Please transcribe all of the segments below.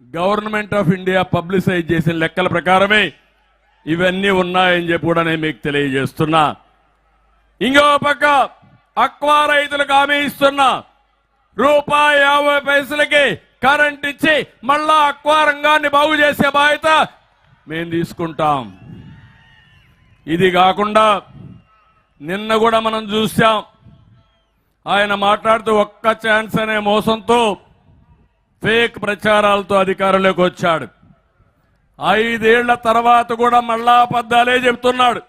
Government of India publicise చేసిన లెక్కల ప్రకారమే ఇవన్నీ ఉన్నాయని చెప్పి కూడా నేను మీకు తెలియజేస్తున్నా. ఇంకో పక్క అక్వా రైతులకు హామీ ఇస్తున్నా. రూపాయి యాభై పైసలకి కరెంట్ ఇచ్చి మళ్ళా అక్వా రంగాన్ని బాగు చేసే బాధ్యత మేము తీసుకుంటాం. ఇది కాకుండా నిన్న కూడా మనం చూసాం ఆయన మాట్లాడుతూ ఒక్క ఛాన్స్ అనే మోసంతో ఫేక్ ప్రచారాలతో అధికారంలోకి వచ్చాడు. ఐదేళ్ళ తర్వాత కూడా మళ్ళా అబద్ధాలే చెబుతున్నాడు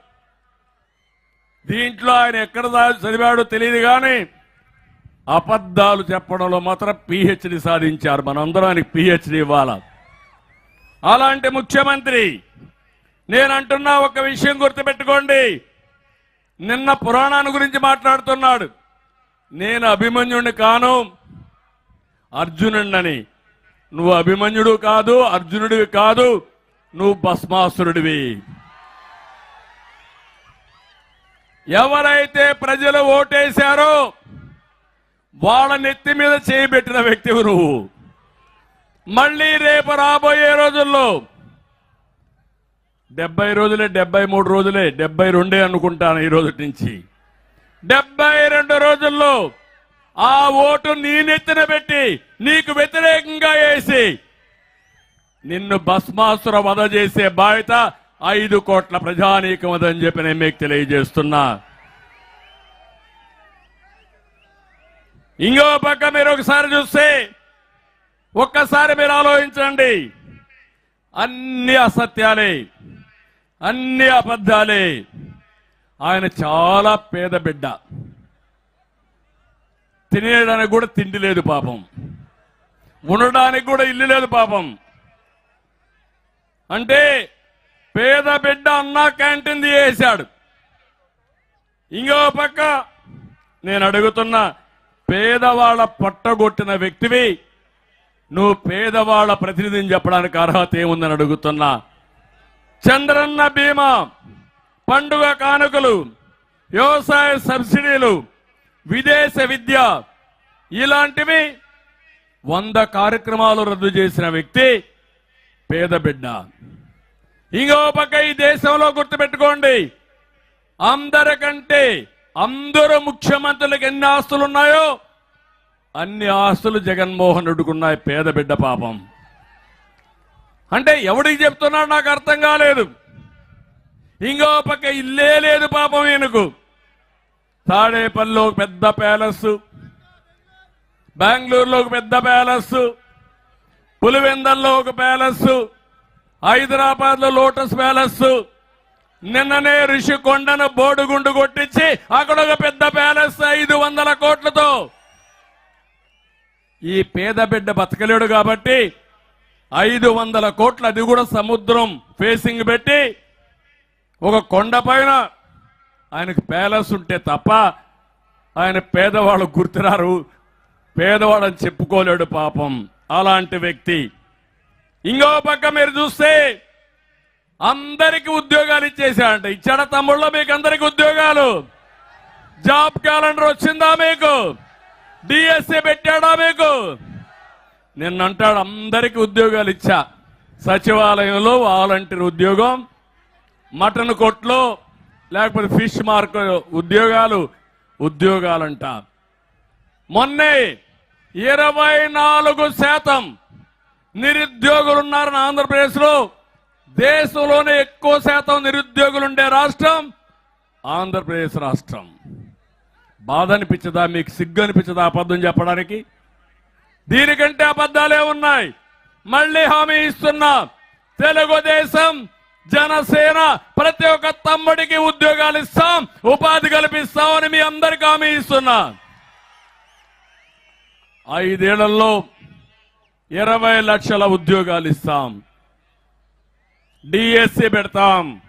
దీంట్లో ఆయన ఎక్కడ చదివాడో తెలియదు కానీ అబద్ధాలు చెప్పడంలో మాత్రం పిహెచ్డి సాధించారు. మనందరం ఆయనకి పిహెచ్డి ఇవ్వాల? అలాంటి ముఖ్యమంత్రి నేను అంటున్నా ఒక విషయం గుర్తుపెట్టుకోండి. నిన్న పురాణాన్ని గురించి మాట్లాడుతున్నాడు. నేను అభిమన్యుడిని కాను. అర్జునుడని నువ్వు అభిమన్యుడు కాదు అర్జునుడివి కాదు నువ్వు భస్మాసురుడివి. ఎవరైతే ప్రజలు ఓటేశారో వాళ్ళ నెత్తి మీద చేయబెట్టిన వ్యక్తివి నువ్వు. మళ్ళీ రేపు రాబోయే రోజుల్లో డెబ్బై రోజులే డెబ్బై మూడు రోజులే డెబ్బై రెండే అనుకుంటాను ఈ రోజు నుంచి. డెబ్బై రెండు రోజుల్లో ఆ ఓటు నీ నెత్తిన పెట్టి నీకు వ్యతిరేకంగా వేసి నిన్ను భస్మాసుర వధ చేసే బాధ్యత ఐదు కోట్ల ప్రజానీకం అదని చెప్పి నేను మీకు తెలియజేస్తున్నా. ఇంకో పక్క మీరు ఒకసారి చూస్తే ఒక్కసారి మీరు ఆలోచించండి. అన్ని అసత్యాలే అన్ని అబద్ధాలే. ఆయన చాలా పేద బిడ్డ. తినేయడానికి కూడా తిండి లేదు పాపం. ఉండడానికి కూడా ఇల్లు లేదు పాపం. అంటే పేద బిడ్డ అన్నా క్యాంటీన్ చేశాడు ఇంకో పక్క నేను అడుగుతున్నా పేదవాళ్ళ పట్టగొట్టిన వ్యక్తివి నువ్వు పేదవాళ్ళ ప్రతినిధిని చెప్పడానికి అర్హత ఏముందని అడుగుతున్నా. చంద్రన్న బీమా పండుగ కానుకలు వ్యవసాయ సబ్సిడీలు విదేశ విద్య. ఇలాంటివి వంద కార్యక్రమాలు రద్దు చేసిన వ్యక్తి పేద బిడ్డ. ఇంకో పక్క ఈ దేశంలో గుర్తుపెట్టుకోండి. అందరికంటే అందరూ ముఖ్యమంత్రులకు ఎన్ని ఆస్తులు ఉన్నాయో అన్ని ఆస్తులు జగన్మోహన్ రెడ్డికున్నాయి పేద బిడ్డ పాపం. అంటే ఎవడికి చెప్తున్నాడు నాకు అర్థం కాలేదు. ఇంకో పక్క ఇల్లే లేదు పాపం ఈయనకు. తాడేపల్లిలో పెద్ద ప్యాలెస్ బెంగళూరులో ఒక పెద్ద ప్యాలెస్ పులివెందల్లో ఒక ప్యాలెస్ హైదరాబాద్లో లోటస్ ప్యాలెస్. నిన్ననే ఋషికొండను బోడుగుండు కొట్టించి అక్కడ ఒక పెద్ద ప్యాలెస్ ఐదు వందల కోట్లతో. ఈ పేద బిడ్డ బతకలేడు కాబట్టి ఐదు వందల కోట్లు అది కూడా సముద్రం ఫేసింగ్ పెట్టి ఒక కొండ పైన ఆయనకు ప్యాలెస్ ఉంటే తప్ప ఆయన పేదవాళ్ళు గుర్తురారు. పేదవాళ్ళని చెప్పుకోలేడు పాపం. అలాంటి వ్యక్తి. ఇంకో పక్క మీరు చూస్తే అందరికి ఉద్యోగాలు ఇచ్చేసాడంట ఇచ్చాడ తమ్ముళ్ళ మీకు అందరికి ఉద్యోగాలు? జాబ్ క్యాలెండర్ వచ్చిందా మీకు? డిఎస్సి పెట్టాడా మీకు? నిన్నంటాడు అందరికి ఉద్యోగాలు ఇచ్చా. సచివాలయంలో వాలంటీర్ ఉద్యోగం మటన్ కొట్లో లేకపోతే ఫిష్ మార్కెట్ ఉద్యోగాలు ఉద్యోగాలంట. మొన్నే ఇరవై నాలుగు శాతం నిరుద్యోగులు ఉన్నారని ఆంధ్రప్రదేశ్లో దేశంలోనే ఎక్కువ శాతం నిరుద్యోగులు ఉండే రాష్ట్రం ఆంధ్రప్రదేశ్ రాష్ట్రం. బాధ అనిపించదా మీకు సిగ్గు అనిపించదా అబద్ధం చెప్పడానికి? దీనికంటే అబద్ధాలే ఉన్నాయి. మళ్ళీ హామీ ఇస్తున్నా తెలుగుదేశం జనసేన ప్రతి ఒక్క తమ్ముడికి ఉద్యోగాలు ఇస్తాం ఉపాధి కల్పిస్తామని మీ అందరికి హామీ ఇస్తున్నా. ఐదేళ్ళలో ఇరవై లక్షల ఉద్యోగాలు ఇస్తాం. డిఎస్సి పెడతాం.